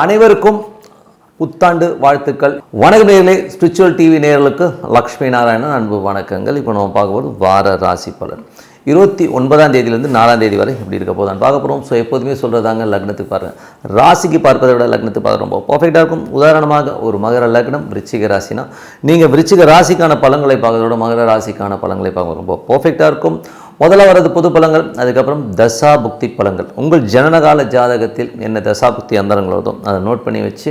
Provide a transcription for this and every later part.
அனைவருக்கும் புத்தாண்டு வாழ்த்துக்கள். வணக்க நேர்களே ஸ்பிரிச்சுவல் டிவி நேர்களுக்கு லக்ஷ்மி நாராயணன் அன்பு வணக்கங்கள். இப்போ நம்ம பார்க்க போகிறது வார ராசி பலன். இருபத்தி ஒன்பதாம் தேதியிலேருந்து நாலாம் தேதி வரை இப்படி இருக்க போதான் பார்க்க போகிறோம் ஸோ எப்போதுமே சொல்கிறதாங்க லக்னத்துக்கு பாருங்கள் ராசிக்கு பார்ப்பதை விட லக்னத்துக்கு பார்க்க ரொம்ப பர்ஃபெக்டாக இருக்கும். உதாரணமாக ஒரு மகர லக்னம் விருச்சிக ராசினா. நீங்கள் விருச்சிக ராசிக்கான பழங்களை பார்க்கறத விட மகர ராசிக்கான பழங்களை பார்க்க ரொம்ப பர்ஃபெக்டாக இருக்கும். முதல்ல வர்றது பொது பலங்கள் அதுக்கப்புறம் தசா புக்தி பலங்கள் உங்கள் ஜனனகால ஜாதகத்தில் என்ன தசா புக்தி அந்தரங்கள் வருதோ அதை நோட் பண்ணி வச்சு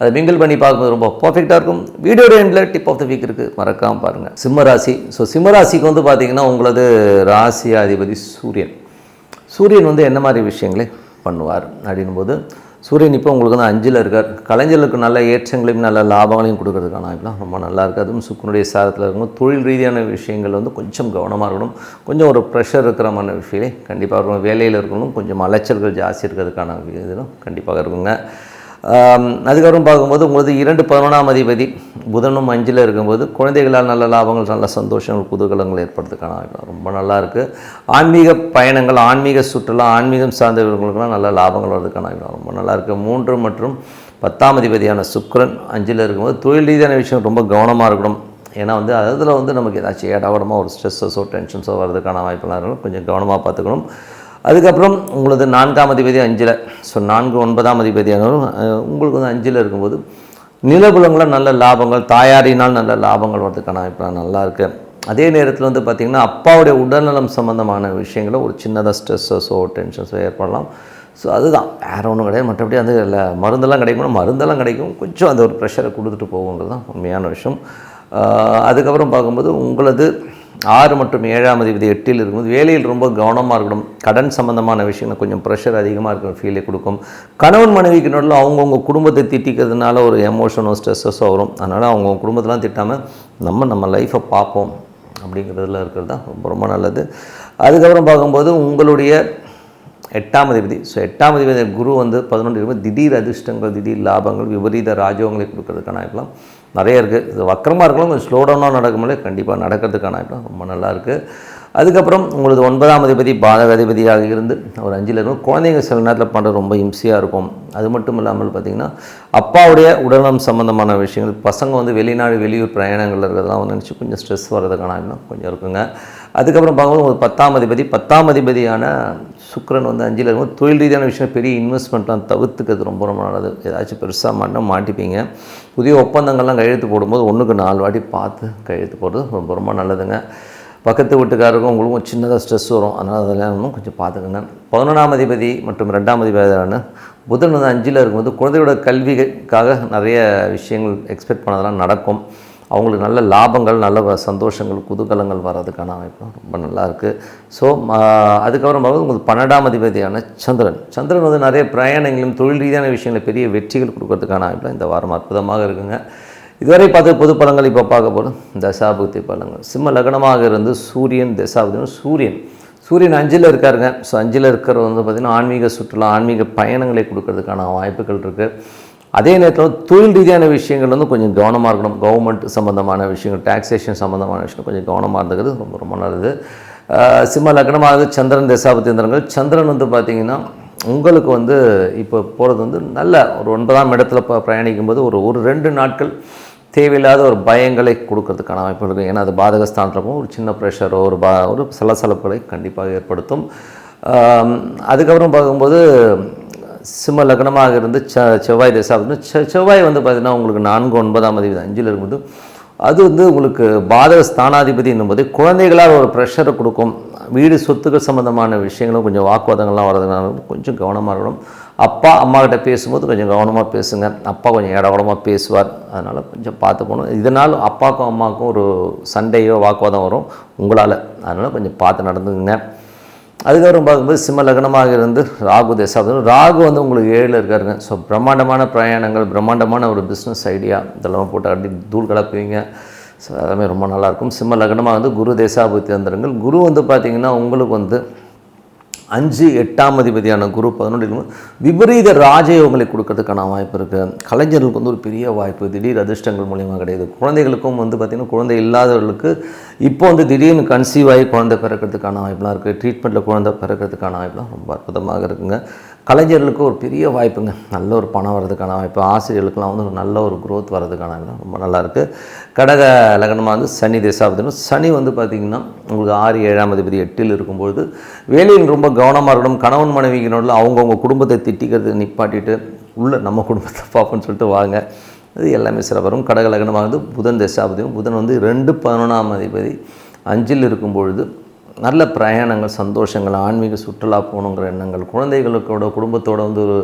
அதை மிங்கிள் பண்ணி பார்க்கும்போது ரொம்ப பர்ஃபெக்டாக இருக்கும். வீடியோ எண்டில் டிப் ஆஃப் த வீக் இருக்குது மறக்காமல் பாருங்கள் சிம்மராசி ஸோ சிம்மராசிக்கு வந்து பார்த்தீங்கன்னா உங்களது ராசியாதிபதி சூரியன். சூரியன் வந்து என்ன மாதிரி விஷயங்களை பண்ணுவார்? அப்படின்னும் போது சூரியன் இப்போ உங்களுக்கு வந்து அஞ்சில் இருக்கார். கலைஞர்களுக்கு நல்ல ஏற்றங்களையும் நல்ல லாபங்களையும் கொடுக்கறதுக்கான வாய்ப்புலாம் ரொம்ப நல்லா இருக்குது அதுவும் சுக்கனுடைய சாரத்தில் இருக்கும்போது தொழில் ரீதியான விஷயங்கள் வந்து கொஞ்சம் கவனமாக இருக்கணும். கொஞ்சம் ஒரு ப்ரெஷர் இருக்கிற மாதிரி விஷயம் கண்டிப்பாக இருக்கணும். வேலையில் இருக்கணும். கொஞ்சம் அலைச்சல்கள் ஜாஸ்தி இருக்கிறதுக்கான இதுவும் கண்டிப்பாக இருக்குங்க. அதுக்கப்புறம் பார்க்கும்போது உங்களுக்கு இரண்டு பதினொன்றாம் அதிபதி புதனும் அஞ்சில் இருக்கும்போது குழந்தைகளால் நல்ல லாபங்கள் நல்ல சந்தோஷங்கள் குதூகலங்கள் ஏற்படுறதுக்கான வாய்ப்பு ரொம்ப நல்லா இருக்குது ஆன்மீக பயணங்கள் ஆன்மீக சுற்றுலா ஆன்மீகம் சார்ந்தவர்களுக்கெல்லாம் நல்ல லாபங்கள் வர்றதுக்கான ரொம்ப நல்லா இருக்குது மூன்று மற்றும் பத்தாம் அதிபதியான சுக்ரன் அஞ்சில் இருக்கும்போது தொழில் ரீதியான விஷயம் ரொம்ப கவனமாக இருக்கணும். ஏன்னா வந்து அதில் வந்து நமக்கு ஏதாச்சும் ஏடாவடமாக ஒரு ஸ்ட்ரெஸ்ஸோ டென்ஷன்ஸோ வர்றதுக்கான வாய்ப்புலாம் இருக்கணும் கொஞ்சம் கவனமாக பார்த்துக்கணும். அதுக்கப்புறம் உங்களது நான்காம் அதிபதி அஞ்சில். ஸோ நான்கு ஒன்பதாம் அதிபதியானவரும் உங்களுக்கு வந்து அஞ்சில் இருக்கும்போது நிலபுலங்களில் நல்ல லாபங்கள் தாயாரினால் நல்ல லாபங்கள் வரதுக்கான இப்போ நல்லா இருக்கு. அதே நேரத்தில் வந்து பார்த்திங்கன்னா அப்பாவுடைய உடல்நலம் சம்மந்தமான விஷயங்கள ஒரு சின்னதாக ஸ்ட்ரெஸ்ஸஸோ டென்ஷன்ஸோ ஏற்படலாம். ஸோ அதுதான். வேறு ஒன்றும் கிடையாது. மற்றபடி அது இல்லை மருந்தெல்லாம் கிடைக்கும். மருந்தெல்லாம் கிடைக்கும். கொஞ்சம் அந்த ஒரு ப்ரெஷரை கொடுத்துட்டு போகுங்கிறது தான் உண்மையான விஷயம். அதுக்கப்புறம் பார்க்கும்போது உங்களது ஆறு மற்றும் ஏழாம் அதிபதி எட்டில் இருக்கும்போது வேலையில் ரொம்ப கவனமாக இருக்கணும். கடன் சம்பந்தமான விஷயங்கள் கொஞ்சம் ப்ரெஷர் அதிகமாக இருக்கிற ஃபீலை கொடுக்கும். கணவன் மனைவிக்கு நடுவில் அவங்கவுங்க குடும்பத்தை திட்டிக்கிறதுனால ஒரு எமோஷனோ ஸ்ட்ரெஸ்ஸஸோ வரும். அதனால் அவங்கவுங்க குடும்பத்தெலாம் திட்டாமல் நம்ம நம்ம லைஃப்பை பார்ப்போம். அப்படிங்கிறதுல இருக்கிறது தான் ரொம்ப ரொம்ப நல்லது. அதுக்கப்புறம் பார்க்கும்போது உங்களுடைய எட்டாம் அதிபதி. ஸோ எட்டாம் அதிபதி குரு வந்து பதினொன்று இருபது திடீர் அதிர்ஷ்டங்கள் திடீர் லாபங்கள் விபரீத ராஜோகங்களை கொடுக்கறதுக்கான வாய்ப்புலாம் நிறைய இருக்குது இது வக்கரமாக இருக்கலாம் கொஞ்சம் ஸ்லோ டவுனாக நடக்கும்போது கண்டிப்பாக நடக்கிறதுக்கான வாய்ப்புலாம் ரொம்ப நல்லா இருக்குது அதுக்கப்புறம் உங்களது ஒன்பதாம் அதிபதி பாதக அதிபதியாக இருந்து ஒரு அஞ்சில் இருக்கும். குழந்தைங்க சில நேரத்தில் பண்ணுறது ரொம்ப இம்சையாக இருக்கும். அது மட்டும் இல்லாமல் பார்த்திங்கன்னா அப்பாவுடைய உடல்நலம் சம்மந்தமான விஷயங்கள் பசங்க வந்து வெளிநாடு வெளியூர் பிரயாணங்கள் இருக்கிறதெல்லாம் நினச்சி கொஞ்சம் ஸ்ட்ரெஸ் வர்றதுக்கான இன்னும் கொஞ்சம் இருக்குங்க. அதுக்கப்புறம் பார்க்கும்போது உங்களுக்கு பத்தாம் அதிபதி பத்தாம் அதிபதியான சுக்கிரன் வந்து அஞ்சில் இருக்கும். தொழில் ரீதியான விஷயம் பெரிய இன்வெஸ்ட்மெண்ட்லாம் தவிர்த்துக்கிறது ரொம்ப ரொம்ப நல்லது. ஏதாச்சும் பெருசாக மாட்டினா மாட்டிப்பீங்க. புதிய ஒப்பந்தங்கள்லாம் கையெழுத்து போடும்போது ஒன்றுக்கு நாலு வாட்டி பார்த்து கையெழுத்து போடுறது ரொம்ப ரொம்ப நல்லதுங்க. பக்கத்து வீட்டுக்காரருக்கும் உங்களுக்கும் சின்னதாக ஸ்ட்ரெஸ் வரும். அதனால் அதெல்லாம் இன்னும் கொஞ்சம் பார்த்துக்கங்க. பதினொன்றாம் அதிபதி மற்றும் ரெண்டாம் அதிபதியான புதன் வந்து அஞ்சில் இருக்கும்போது குழந்தையோட கல்விக்காக நிறைய விஷயங்கள் எக்ஸ்பெக்ட் பண்ணதெல்லாம் நடக்கும். அவங்களுக்கு நல்ல லாபங்கள் நல்ல வ- சந்தோஷங்கள் குதூகலங்கள் வர்றதுக்கான அமைப்பு ரொம்ப நல்லா இருக்குது ஸோ அதுக்கப்புறம் பார்க்கும்போது உங்களுக்கு பன்னெண்டாம் அதிபதியான சந்திரன். சந்திரன் வந்து நிறைய பிரயாணங்களும் தொழில் ரீதியான விஷயங்களில் பெரிய வெற்றிகள் கொடுக்கறதுக்கான அமைப்பில் இந்த வாரம் அற்புதமாக இருக்குங்க. இதுவரை பார்த்து பொது பலங்கள் இப்போ பார்க்க போகிறோம் தசாபுக்தி பலங்கள் சிம்ம லக்னமாக இருந்து சூரியன் தசாபுக்தி சூரியன். சூரியன் அஞ்சில் இருக்காருங்க. ஸோ அஞ்சில் இருக்கிறது வந்து பார்த்திங்கன்னா ஆன்மீக சுற்றுலா ஆன்மீக பயணங்களை கொடுக்கறதுக்கான வாய்ப்புகள் இருக்குது அதே நேரத்தில் தொழில் ரீதியான விஷயங்கள் வந்து கொஞ்சம் கவனமாக இருக்கணும். கவர்மெண்ட் சம்மந்தமான விஷயங்கள் டாக்ஸேஷன் சம்மந்தமான விஷயம் கொஞ்சம் கவனமாக இருந்துக்கிறது ரொம்ப ரொம்ப நல்லது. சிம்ம லக்னமாக சந்திரன் தசாபத்தியந்திரங்கள் சந்திரன் வந்து பார்த்திங்கன்னா உங்களுக்கு வந்து இப்போ போகிறது வந்து நல்ல ஒரு ஒன்பதாம் இடத்துல ப பயணிக்கும்போது ஒரு ஒரு ரெண்டு நாட்கள் தேவையில்லாத ஒரு பயங்களை கொடுக்கறதுக்கான வாய்ப்பு இருக்குது ஏன்னா அது பாதகஸ்தானத்தில் ஒரு சின்ன ப்ரெஷரோ ஒரு பா ஒரு சலசலப்புகளை கண்டிப்பாக ஏற்படுத்தும். அதுக்கப்புறம் பார்க்கும்போது சிம்ம லக்னமாக இருந்து செ செவ்வாய் தசை செ செவ்வாய் வந்து பார்த்திங்கன்னா உங்களுக்கு நான்கு ஒன்பதாம் தேதி அஞ்சில் இருக்கும்போது அது வந்து உங்களுக்கு பாதக ஸ்தானாதிபதி என்னும்போது குழந்தைகளால் ஒரு ப்ரெஷரை கொடுக்கும். வீடு சொத்துக்கள் சம்மந்தமான விஷயங்களும் கொஞ்சம் வாக்குவாதங்கள்லாம் வர்றதுனால கொஞ்சம் கவனமாக இருக்கணும். அப்பா அம்மாக்கிட்ட பேசும்போது கொஞ்சம் கவனமாக பேசுங்க. அப்பா கொஞ்சம் இடவடமாக பேசுவார். அதனால் கொஞ்சம் பார்த்து போகணும் இதனால் அப்பாவுக்கும் அம்மாவுக்கும் ஒரு சண்டையோ வாக்குவாதம் வரும் உங்களால். அதனால் கொஞ்சம் பார்த்து நடந்துங்க அதுக்கப்புறம் பார்க்கும்போது சிம்ம லக்னமாக இருந்து ராகு தசாப்தம் ராகு வந்து உங்களுக்கு ஏழில் இருக்காருங்க. ஸோ பிரம்மாண்டமான பிரயாணங்கள் பிரம்மாண்டமான ஒரு பிஸ்னஸ் ஐடியா இதெல்லாம் போட்டு அப்படி தூள் கலப்புவீங்க. ஸோ எல்லாமே ரொம்ப நல்லாயிருக்கும் சிம்ம லக்னமாக வந்து குரு தேசாபுத்தி வந்துருங்கள். குரு வந்து பார்த்திங்கன்னா உங்களுக்கு வந்து அஞ்சு எட்டாம் அதிபதியான குரு பதினொன்று விபரீத ராஜயோகங்களை கொடுக்கறதுக்கான வாய்ப்பு இருக்குது கலைஞர்களுக்கு வந்து ஒரு பெரிய வாய்ப்பு. திடீர் அதிர்ஷ்டங்கள் மூலியமாக கிடையாது. குழந்தைகளுக்கும் வந்து பார்த்திங்கன்னா குழந்தை இல்லாதவர்களுக்கு இப்போ வந்து திடீர்னு கன்சீவ் ஆகி குழந்தை பிறக்கிறதுக்கான வாய்ப்புலாம் இருக்குது ட்ரீட்மெண்ட்டில் குழந்தை பிறக்கிறதுக்கான வாய்ப்புலாம் ரொம்ப அற்புதமாக இருக்குங்க. கலைஞர்களுக்கு ஒரு பெரிய வாய்ப்புங்க. நல்ல ஒரு பணம் வர்றதுக்கான வாய்ப்பு. ஆசிரியர்களுக்கெல்லாம் வந்து ஒரு நல்ல ஒரு க்ரோத் வர்றதுக்கான ரொம்ப நல்லாயிருக்கு கடக லக்னமாக வந்து சனி திசாபதினும். சனி வந்து பார்த்திங்கன்னா உங்களுக்கு ஆறு ஏழாம் அதிபதி எட்டில் இருக்கும்பொழுது வேலையில் ரொம்ப கவனமாக இருக்கணும். கணவன் மனைவிகளோட அவங்கவுங்க குடும்பத்தை திட்டிக்கிறது நிப்பாட்டிட்டு உள்ளே நம்ம குடும்பத்தை பார்ப்போம்னு சொல்லிட்டு வாங்க. இது எல்லாமே சிறப்பு வரும் கடக லக்னமாக வந்து புதன் தசாபதியும் புதன் வந்து ரெண்டு பதினொன்றாம் அதிபதி அஞ்சில் இருக்கும் பொழுது நல்ல பிரயாணங்கள் சந்தோஷங்கள் ஆன்மீக சுற்றுலா போகணுங்கிற எண்ணங்கள் குழந்தைகளுக்கோட குடும்பத்தோட வந்து ஒரு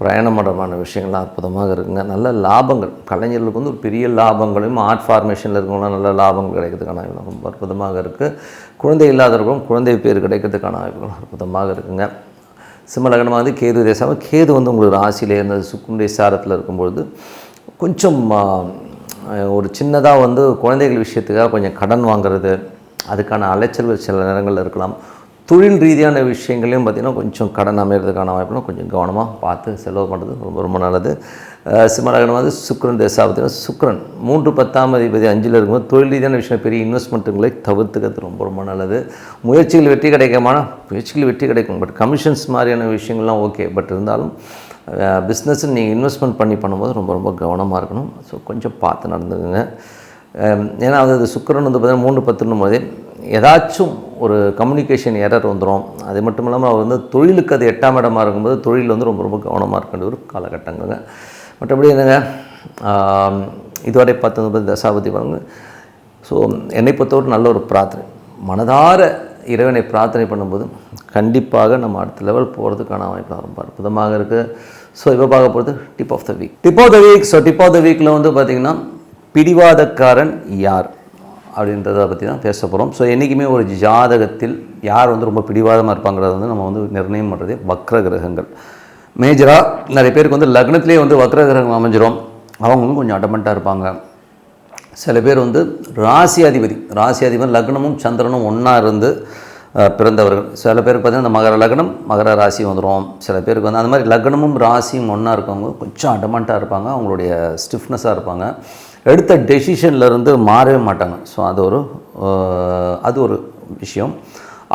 பிரயாணம் பண்ணுறமான விஷயங்கள்லாம் அற்புதமாக இருக்குங்க. நல்ல லாபங்கள். கலைஞர்களுக்கு வந்து ஒரு பெரிய லாபங்களையும் ஆர்ட் ஃபார்மேஷனில் இருக்கவங்களாம் நல்ல லாபங்கள் கிடைக்கிறதுக்கான ரொம்ப அற்புதமாக இருக்குது குழந்தை இல்லாதவர்களும் குழந்தை பேர் கிடைக்கிறதுக்கான வாய்ப்புகள் அற்புதமாக இருக்குங்க. சிம்மலகனமாக வந்து கேது தேசம் கேது வந்து உங்களுக்கு ராசியிலே இருந்தது சுக்குண்டை சாரத்தில் இருக்கும்பொழுது கொஞ்சம் ஒரு சின்னதாக வந்து குழந்தைகள் விஷயத்துக்காக கொஞ்சம் கடன் வாங்குறது அதுக்கான அலைச்சல்கள் சில நேரங்களில் இருக்கலாம். தொழில் ரீதியான விஷயங்களையும் பார்த்திங்கன்னா கொஞ்சம் கடன் அமைகிறதுக்கான வாய்ப்புலாம் கொஞ்சம் கவனமாக பார்த்து செலவு பண்ணுறது ரொம்ப ரொம்ப நல்லது. அஹ் வந்து சுக்ரன் தேசாபத்தினா சுக்ரன் மூன்று பத்தாம் அதிபதி அஞ்சில் இருக்கும்போது தொழில் ரீதியான விஷயம் பெரிய இன்வெஸ்ட்மெண்ட்டுகளை தவிர்த்துக்கிறது ரொம்ப ரொம்ப நல்லது. முயற்சிகள் வெற்றி கிடைக்குமானா? முயற்சிகள் வெற்றி கிடைக்கும். பட் கமிஷன்ஸ் மாதிரியான விஷயங்கள்லாம் ஓகே பட் இருந்தாலும் பிஸ்னஸ் நீங்கள் இன்வெஸ்ட்மெண்ட் பண்ணி பண்ணும்போது ரொம்ப ரொம்ப கவனமாக இருக்கணும். ஸோ கொஞ்சம் பார்த்து நடந்துக்குங்க. ஏன்னா அது சுக்கிரன் வந்து பார்த்திங்கன்னா மூணு பத்துன்னும் போது ஏதாச்சும் ஒரு கம்யூனிகேஷன் எரர் வந்துடும் அது மட்டும் இல்லாமல் அவர் வந்து தொழிலுக்கு அது எட்டாம் இடமா இருக்கும்போது தொழில் வந்து ரொம்ப ரொம்ப கவனமாக இருக்க வேண்டிய ஒரு காலகட்டங்கங்க மற்றபடி என்னங்க? இதுவரை பார்த்தது தசாபதி வாங்க ஸோ என்னை பொறுத்தவரை நல்ல ஒரு பிரார்த்தனை. மனதார இறைவனை பிரார்த்தனை பண்ணும்போது கண்டிப்பாக நம்ம அடுத்த லெவல் போகிறதுக்கான வாய்ப்பு ரொம்ப அற்புதமாக இருக்குது ஸோ இப்போ பார்க்க போகிறது tip of the week tip of the week so tip of the வீக்கில் வந்து பார்த்திங்கன்னா பிடிவாதக்காரன் யார் அப்படின்றத பற்றி தான் பேச போகிறோம் ஸோ என்றைக்குமே ஒரு ஜாதகத்தில் யார் வந்து ரொம்ப பிடிவாதமாக இருப்பாங்கிறத வந்து நம்ம வந்து நிர்ணயம் பண்ணுறது வக்ர கிரகங்கள் மேஜராக நிறைய பேருக்கு வந்து லக்னத்திலே வந்து வக்ர கிரகம் அமைஞ்சிரும். அவங்களும் கொஞ்சம் அடமெண்ட்டாக இருப்பாங்க. சில பேர் வந்து ராசி ராசியாதிபதி ராசி லக்னமும் சந்திரனும் ஒன்றா இருந்து பிறந்தவர்கள். சில பேருக்கு பார்த்திங்கன்னா இந்த மகர லக்னம் மகர ராசி வந்துடும் சில பேருக்கு வந்து அந்த மாதிரி லக்னமும் ராசியும் ஒன்றா இருக்கவங்க கொஞ்சம் அடமெண்ட்டாக இருப்பாங்க. அவங்களுடைய ஸ்டிஃப்னஸாக இருப்பாங்க. எடுத்த டெசிஷன்லேருந்து மாறவே மாட்டாங்க. ஸோ அது ஒரு அது ஒரு விஷயம்.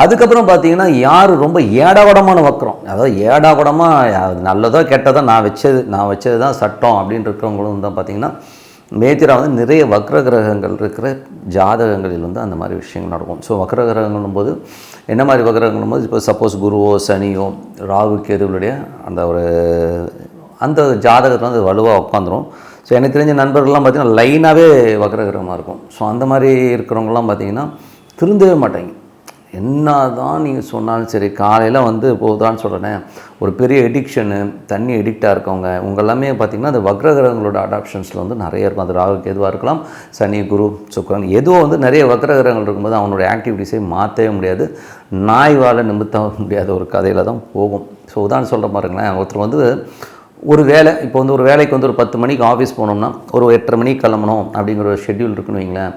அதுக்கப்புறம் பார்த்தீங்கன்னா யார் ரொம்ப ஏடாகுடமான வக்கரம் அதாவது ஏடாகுடமாக நல்லதோ கெட்டதோ நான் வச்சது நான் வச்சது தான் சட்டம் அப்படின்னு இருக்கிறவங்களும் தான் பார்த்தீங்கன்னா மேத்திரா வந்து நிறைய வக்ர கிரகங்கள் இருக்கிற ஜாதகங்களில் வந்து அந்த மாதிரி விஷயங்கள் நடக்கும். ஸோ வக்ர கிரகங்களும் போது என்ன மாதிரி வக்ரகங்களும் போது இப்போ சப்போஸ் குருவோ சனியோ ராகு கேதுகளுடைய அந்த ஒரு அந்த ஜாதகத்தில் வந்து வலுவாக உட்காந்துரும் ஸோ எனக்கு தெரிஞ்ச நண்பர்கள்லாம் பார்த்தீங்கன்னா லைனாகவே வக்ரகிரகமாக இருக்கும். ஸோ அந்த மாதிரி இருக்கிறவங்கலாம் பார்த்தீங்கன்னா திருந்தவே மாட்டாங்க. என்ன தான் நீங்கள் சொன்னாலும் சரி காலையில் வந்து போகுதான்னு சொல்கிறேன் ஒரு பெரிய எடிக்ஷனு தண்ணி எடிக்டாக இருக்கவங்க உங்க எல்லாமே பார்த்திங்கன்னா அந்த வக்ரகிரகங்களோட அடாப்ஷன்ஸில் வந்து நிறைய இருக்கும். அது ராகுக்கு எதுவாக இருக்கலாம் சனி குரு சுக்கரன் எதுவோ வந்து நிறைய வக்ரகிரகங்கள் இருக்கும்போது அவனோட ஆக்டிவிட்டிஸை மாற்றவே முடியாது. நாய் வாழ நிமித்த முடியாத ஒரு கதையில் தான் போகும். ஸோ உதாரணம் சொல்கிற பாருங்களேன். ஒருத்தர் வந்து ஒரு வேலை இப்போ வந்து ஒரு வேலைக்கு வந்து ஒரு பத்து மணிக்கு ஆஃபீஸ் போனோம்னா ஒரு எட்டரை மணிக்கு கிளம்பணும் அப்படிங்கிற ஒரு ஷெட்யூல் இருக்குன்னு வைங்களேன்.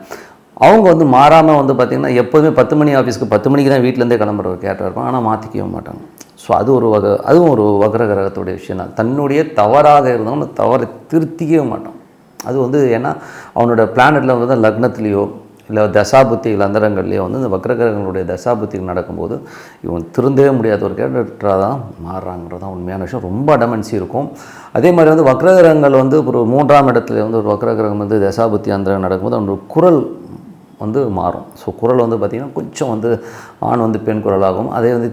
அவங்க வந்து மாறாமல் வந்து பார்த்திங்கன்னா எப்போதுமே பத்து மணி ஆஃபீஸ்க்கு பத்து மணிக்கு தான் வீட்டிலேருந்தே கிளம்புற ஒரு கேட்டாக இருக்கும். ஆனால் மாற்றிக்கவே மாட்டாங்க. ஸோ அது ஒரு வகை அதுவும் ஒரு வக்ர கிரகத்துடைய விஷயம் தான். தன்னுடைய தவறாக இருந்தாலும் தவறை திருத்திக்கவே மாட்டான். அது வந்து ஏன்னா அவனோட பிளானட்டில் வந்து லக்னத்துலேயோ இல்லை தசாபுத்திகள் அந்தரங்கள்லேயோ வந்து இந்த வக்ரகிரகங்களுடைய தசாபுத்திகள் நடக்கும்போது இவன் திருந்தவே முடியாத ஒரு கேரக்டராக தான் மாறுறாங்கிறது தான் உண்மையான விஷயம். ரொம்ப அடமென்சி இருக்கும். அதே மாதிரி வந்து வக்ரகிரகங்கள் வந்து ஒரு மூன்றாம் இடத்துல வந்து ஒரு வக்ரகிரகம் வந்து தசாபுத்தி அந்தரங்கம் நடக்கும்போது அவனோட குரல் வந்து மாறும். ஸோ குரல் வந்து பார்த்திங்கன்னா கொஞ்சம் வந்து ஆண் வந்து பெண் குரலாகும் அதே வந்து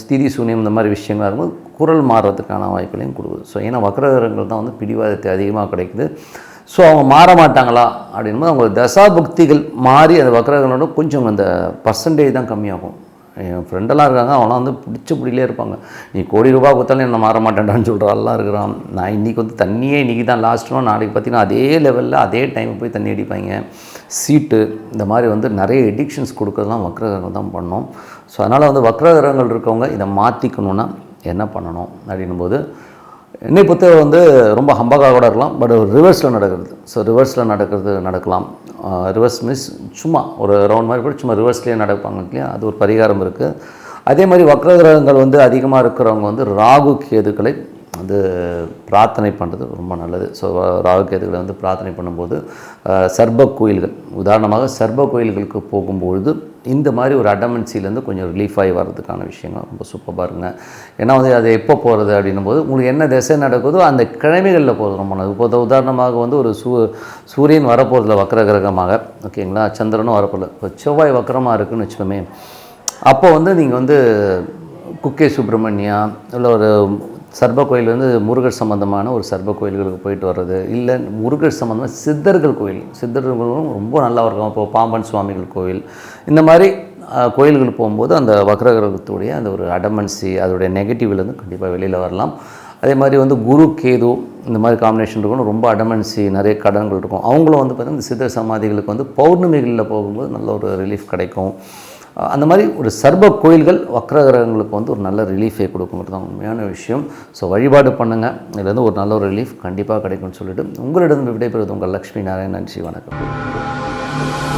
ஸ்திதி சூன்யம் இந்த மாதிரி விஷயங்களாக இருக்கும்போது குரல் மாறுறதுக்கான வாய்ப்புகளையும் கொடுக்குது. ஸோ ஏன்னா வக்ரகிரகங்கள் தான் வந்து பிடிவாதத்தை அதிகமாக கிடைக்குது. ஸோ அவங்க மாற மாட்டாங்களா அப்படின்போது அவங்க தசாபக்திகள் மாறி அந்த வக்ரகங்களோட கொஞ்சம் அந்த பர்சன்டேஜ் தான் கம்மியாகும். என் ஃப்ரெண்டெல்லாம் இருக்காங்க அவனாம் வந்து பிடிச்ச பிடிலே இருப்பாங்க. நீ கோடி ரூபாய் கொடுத்தாலும் என்ன மாற மாட்டேன்டான்னு சொல்கிறாள்லாம் இருக்கிறான். நான் இன்றைக்கி வந்து தண்ணியே இன்றைக்கி தான். லாஸ்ட்னோ நாளைக்கு பார்த்தீங்கன்னா அதே லெவலில் அதே டைம் போய் தண்ணி அடிப்பாங்க. சீட்டு இந்த மாதிரி வந்து நிறைய எடிக்ஷன்ஸ் கொடுக்கறதுலாம் வக்ரகிரகங்கள் தான் பண்ணோம். ஸோ அதனால் வந்து வக்ரகிரகங்கள் இருக்கவங்க இதை மாற்றிக்கணுன்னா என்ன பண்ணணும்? அப்படின்னும் போது என்னை பொறுத்தவரை வந்து ரொம்ப ஹம்பகாக கூட இருக்கலாம் பட் ரிவர்ஸில் நடக்கிறது. ஸோ ரிவர்ஸில் நடக்கிறது நடக்கலாம். ரிவர்ஸ் மீன்ஸ் சும்மா ஒரு ரவுண்ட் மாதிரி கூட சும்மா ரிவர்ஸ்லேயே நடப்பாங்க இல்லையா? அது ஒரு பரிகாரம் இருக்குது அதே மாதிரி வக்ர கிரகங்கள் வந்து அதிகமாக இருக்கிறவங்க வந்து ராகு கேதுக்களை வந்து பிரார்த்தனை பண்ணுறது ரொம்ப நல்லது. ஸோ ராகு கேதுகளை வந்து பிரார்த்தனை பண்ணும்போது சர்ப கோயில்கள். உதாரணமாக சர்ப கோயில்களுக்கு போகும்பொழுது இந்த மாதிரி ஒரு அடமன்சிலேருந்து கொஞ்சம் ரிலீஃப் ஆகி வர்றதுக்கான விஷயங்கள் ரொம்ப சூப்பராக இருங்க ஏன்னா வந்து அது எப்போ போகிறது அப்படின்னும் போது உங்களுக்கு என்ன திசை நடக்குதோ அந்த கிழமைகளில் போகிறது ரொம்ப நல்லது. இப்போ உதாரணமாக வந்து ஒரு சூ சூரியன் வரப்போகிறதுல வக்கர கிரகமாக ஓகேங்களா சந்திரனும் வரப்போதில்ல இப்போ செவ்வாய் வக்கரமாக இருக்குன்னு வச்சுக்கோமே அப்போ வந்து நீங்கள் வந்து குக்கே சுப்பிரமணியா இல்லை ஒரு சர்ப கோயில் வந்து முருகர் சம்பந்தமான ஒரு சர்ப கோயில்களுக்கு போயிட்டு வர்றது இல்லை முருகர் சம்பந்தமாக சித்தர்கள் கோயில் சித்தர்களும் ரொம்ப நல்லா இருக்கும். இப்போ பாம்பன் சுவாமிகள் கோயில் இந்த மாதிரி கோயில்களுக்கு போகும்போது அந்த வக்ரகிரகத்துடைய அந்த ஒரு அடமன்சி அதோடைய நெகட்டிவ்லேருந்து கண்டிப்பாக வெளியில் வரலாம். அதே மாதிரி வந்து குரு கேது இந்த மாதிரி காம்பினேஷன் இருக்கணும். ரொம்ப அடமன்சி நிறைய கடன்கள் இருக்கும். அவங்களும் வந்து பார்த்திங்கன்னா இந்த சித்தர் சமாதிகளுக்கு வந்து பௌர்ணமிகளில் போகும்போது நல்ல ஒரு ரிலீஃப் கிடைக்கும். அந்த மாதிரி ஒரு சர்வ கோயில்கள் வக்ரகிரகங்களுக்கு வந்து ஒரு நல்ல ரிலீஃபை கொடுக்குங்கிறது தான் உண்மையான விஷயம். ஸோ வழிபாடு பண்ணுங்கள் இதுலேருந்து ஒரு நல்ல ஒரு ரிலீஃப் கண்டிப்பாக கிடைக்கும்னு சொல்லிட்டு உங்களிடம் விடைபெறுவது உங்கள் லக்ஷ்மி நாராயணன். நன்றி வணக்கம்.